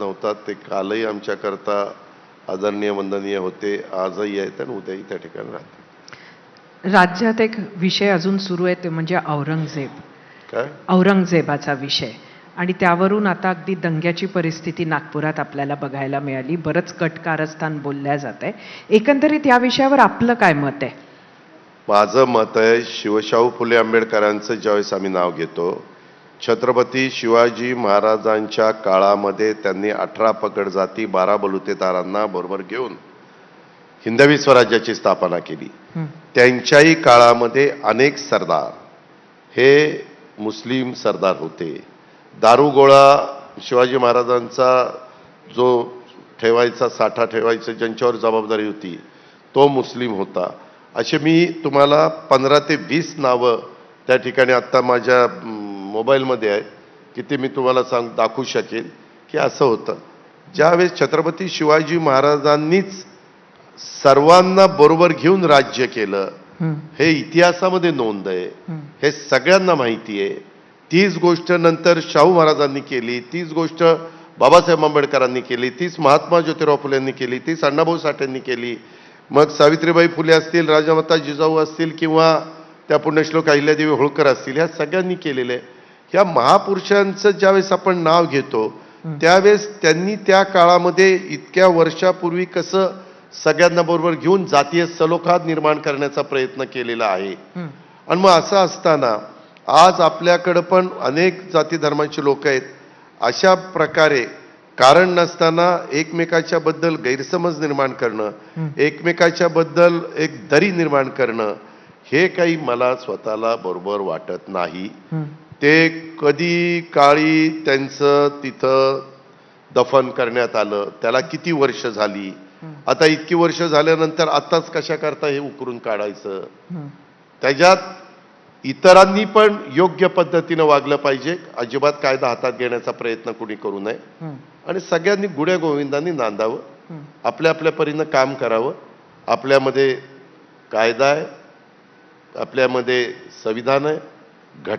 नव्हता ते कालही आमच्याकरता आदरणीय वंदनीय होते. आजही आहेत आणि उद्याही त्या ठिकाणी राहतील. राज्यात एक विषय अजून सुरू आहे ते म्हणजे औरंगजेब. काय? औरंगजेबाचा विषय. आणि त्यावरून आता अगदी दंग्याची परिस्थिती नागपुरात आपल्याला बघायला मिळाली. बरंच कट कारस्थान बोलल्या जात आहे. एकंदरीत या विषयावर आपलं काय मत आहे? माझं मत आहे शिवशाहू फुले आंबेडकरांचं ज्यावेळेस आम्ही नाव घेतो छत्रपती शिवाजी महाराजांच्या काळामध्ये त्यांनी अठरा पकड जाती बारा बलुतेदारांना बरोबर घेऊन हिंदवी स्वराज्याची स्थापना केली. त्यांच्याही काळामध्ये अनेक सरदार हे मुस्लिम सरदार होते. दारुगोळा शिवाजी महाराजांचा जो ठेवायचा साठा ठेवायचा ज्यांच्यावर जबाबदारी होती तो मुस्लिम होता. असे मी तुम्हाला पंधरा ते वीस नावं त्या ठिकाणी आत्ता माझ्या मोबाईलमध्ये आहे की ते मी तुम्हाला सांग दाखवू शकेल की असं होतं. ज्यावेळेस छत्रपती शिवाजी महाराजांनीच सर्वांना बरोबर घेऊन राज्य केलं हं, इतिहासामध्ये नोंद आहे. हं, सगळ्यांना माहिती आहे. तीच गोष्ट नंतर शाहू महाराजांनी केली तीच गोष्ट बाबासाहेब आंबेडकरांनी केली तीच महात्मा ज्योतिराव फुलेंनी केली तीच अण्णाभाऊ साठेंनी केली. मग सावित्रीबाई फुले असतील राजामाता जिजाऊ असतील किंवा त्या पुण्यश्लोक अहिल्यादेवी होळकर असतील ह्या सगळ्यांनी केलेलं. आहे ह्या महापुरुषांचं ज्यावेळेस आपण नाव घेतो त्यावेळेस त्यांनी त्या काळामध्ये इतक्या वर्षापूर्वी कसं सगळ्यांना बरोबर घेऊन जातीय सलोखा निर्माण करण्याचा प्रयत्न केलेला आहे. आणि मग असं असताना आज आपल्याकडं पण अनेक जाती धर्मांची लोक आहेत. अशा प्रकारे कारण नसताना एकमेकाच्या बद्दल गैरसमज निर्माण करणं एकमेकाच्या बद्दल एक दरी निर्माण करणं हे काही मला स्वतःला बरोबर वाटत नाही. ते कधी काळी त्यांचं तिथं दफन करण्यात आलं त्याला किती वर्ष झाली? आता इतकी वर्ष झाल्यानंतर आताच कशा करता हे उकरून काढायचं. त्याच्यात इतरांनी पण योग्य पद्धतीनं वागलं पाहिजे. अजिबात कायदा हातात घेण्याचा प्रयत्न कुणी करू नये. आणि सगळ्यांनी गुण्या गोविंदांनी नांदावं. आपल्या आपल्या परीनं काम करावं. आपल्यामध्ये कायदा आहे. आपल्यामध्ये संविधान आहे. घटना